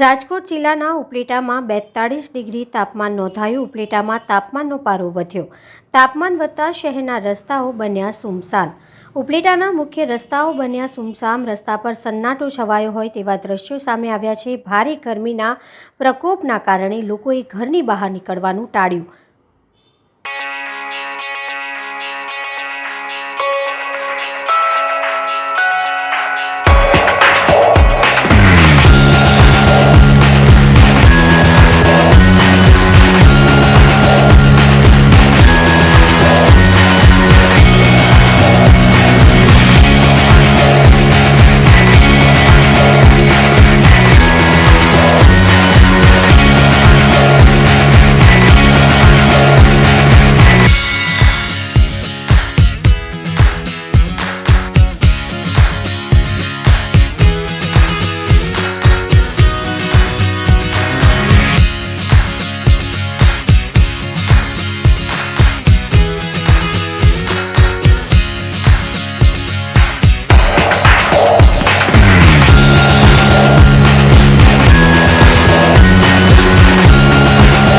રાજકોટ જિલ્લાના ઉપલેટામાં બેતાળીસ ડિગ્રી તાપમાન નોંધાયું. ઉપલેટામાં તાપમાનનો પારો વધ્યો. તાપમાન વધતા શહેરના રસ્તાઓ બન્યા સુમસાન ઉપલેટાના મુખ્ય રસ્તાઓ બન્યા સુમસામ. રસ્તા પર સન્નાટો છવાયો હોય તેવા દ્રશ્યો સામે આવ્યા છે. ભારે ગરમીના પ્રકોપના કારણે લોકોએ ઘરની બહાર નીકળવાનું ટાળ્યું.